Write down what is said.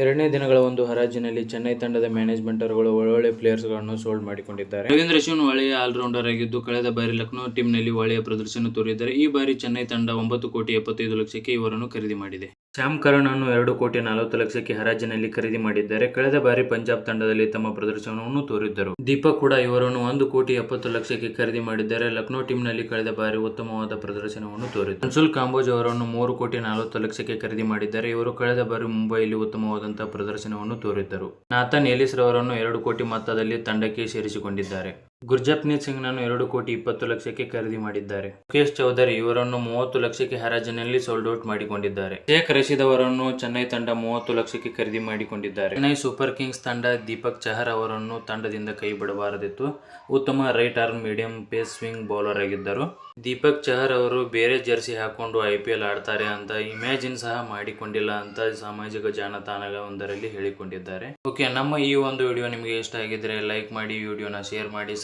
ಎರಡನೇ ದಿನಗಳ ಒಂದು ಹರಾಜಿನಲ್ಲಿ ಚೆನ್ನೈ ತಂಡದ ಮ್ಯಾನೇಜ್ಮೆಂಟ್ ಅವರುಗಳು ಒಳ್ಳೊಳ್ಳೆ ಪ್ಲೇಯರ್ಸ್ಗಳನ್ನು ಸೋಲ್ಡ್ ಮಾಡಿಕೊಂಡಿದ್ದಾರೆ. ರವೀಂದ್ರ ಶಿವನ್ ಒಳ್ಳೆಯ ಆಲ್ರೌಂಡರ್ ಆಗಿದ್ದು ಕಳೆದ ಬಾರಿ ಲಕ್ನೋ ಟೀಮ್ನಲ್ಲಿ ಒಳ್ಳೆಯ ಪ್ರದರ್ಶನ ತೋರಿದ್ದಾರೆ. ಈ ಬಾರಿ ಚೆನ್ನೈ ತಂಡ ಒಂಬತ್ತು ಕೋಟಿ ಎಪ್ಪತ್ತೈದು ಲಕ್ಷಕ್ಕೆ ಇವರನ್ನು ಖರೀದಿ ಮಾಡಿದೆ. ಶ್ಯಾಮ್ ಅನ್ನು ಎರಡು ಕೋಟಿ ನಲವತ್ತು ಲಕ್ಷಕ್ಕೆ ಹರಾಜಿನಲ್ಲಿ ಖರೀದಿ ಮಾಡಿದ್ದಾರೆ. ಕಳೆದ ಬಾರಿ ಪಂಜಾಬ್ ತಂಡದಲ್ಲಿ ತಮ್ಮ ಪ್ರದರ್ಶನವನ್ನು ತೋರಿದ್ದರು. ದೀಪಕ್ ಕೂಡ ಇವರನ್ನು ಒಂದು ಕೋಟಿ ಎಪ್ಪತ್ತು ಲಕ್ಷಕ್ಕೆ ಖರೀದಿ ಮಾಡಿದ್ದಾರೆ. ಲಕ್ನೋ ಟೀಮ್ನಲ್ಲಿ ಕಳೆದ ಬಾರಿ ಉತ್ತಮವಾದ ಪ್ರದರ್ಶನವನ್ನು ತೋರಿದ್ದರು. ಅನ್ಸುಲ್ ಕಾಂಬೋಜ್ ಅವರನ್ನು ಮೂರು ಕೋಟಿ ನಲವತ್ತು ಲಕ್ಷಕ್ಕೆ ಖರೀದಿ ಮಾಡಿದ್ದಾರೆ. ಇವರು ಕಳೆದ ಬಾರಿ ಮುಂಬೈಯಲ್ಲಿ ಉತ್ತಮವಾದಂತಹ ಪ್ರದರ್ಶನವನ್ನು ತೋರಿದ್ದರು. ನಾಥನ್ ಎಲಿಸ್ ರವರನ್ನು ಎರಡು ಕೋಟಿ ಮೊತ್ತದಲ್ಲಿ ತಂಡಕ್ಕೆ ಸೇರಿಸಿಕೊಂಡಿದ್ದಾರೆ. ಗುರ್ಜಪ್ನೀತ್ ಸಿಂಗ್ ನನ್ನು ಎರಡು ಕೋಟಿ ಇಪ್ಪತ್ತು ಲಕ್ಷಕ್ಕೆ ಖರೀದಿ ಮಾಡಿದ್ದಾರೆ. ಮುಖೇಶ್ ಚೌಧರಿ ಇವರನ್ನು ಮೂವತ್ತು ಲಕ್ಷಕ್ಕೆ ಹರಾಜಿನಲ್ಲಿ ಸೋಲ್ಡ್ ಔಟ್ ಮಾಡಿಕೊಂಡಿದ್ದಾರೆ. ಶೇಖ್ ರಶೀದ್ ಅವರನ್ನು ಚೆನ್ನೈ ತಂಡ ಮೂವತ್ತು ಲಕ್ಷಕ್ಕೆ ಖರೀದಿ ಮಾಡಿಕೊಂಡಿದ್ದಾರೆ. ಚೆನ್ನೈ ಸೂಪರ್ ಕಿಂಗ್ಸ್ ತಂಡ ದೀಪಕ್ ಚಹರ್ ಅವರನ್ನು ತಂಡದಿಂದ ಕೈ ಬಿಡಬಾರದಿತ್ತು. ಉತ್ತಮ right arm, medium pace swing bowler ಆಗಿದ್ದರು. ದೀಪಕ್ ಚಹರ್ ಅವರು ಬೇರೆ ಜರ್ಸಿ ಹಾಕೊಂಡು ಐ ಪಿ ಎಲ್ ಆಡ್ತಾರೆ ಅಂತ ಇಮ್ಯಾಜಿನ್ ಸಹ ಮಾಡಿಕೊಂಡಿಲ್ಲ ಅಂತ ಸಾಮಾಜಿಕ ಜಾಲತಾಣವೊಂದರಲ್ಲಿ ಹೇಳಿಕೊಂಡಿದ್ದಾರೆ. ಓಕೆ, ನಮ್ಮ ಈ ಒಂದು ವಿಡಿಯೋ ನಿಮಗೆ ಇಷ್ಟ ಆಗಿದ್ರೆ ಲೈಕ್ ಮಾಡಿ, ವಿಡಿಯೋನ ಶೇರ್ ಮಾಡಿ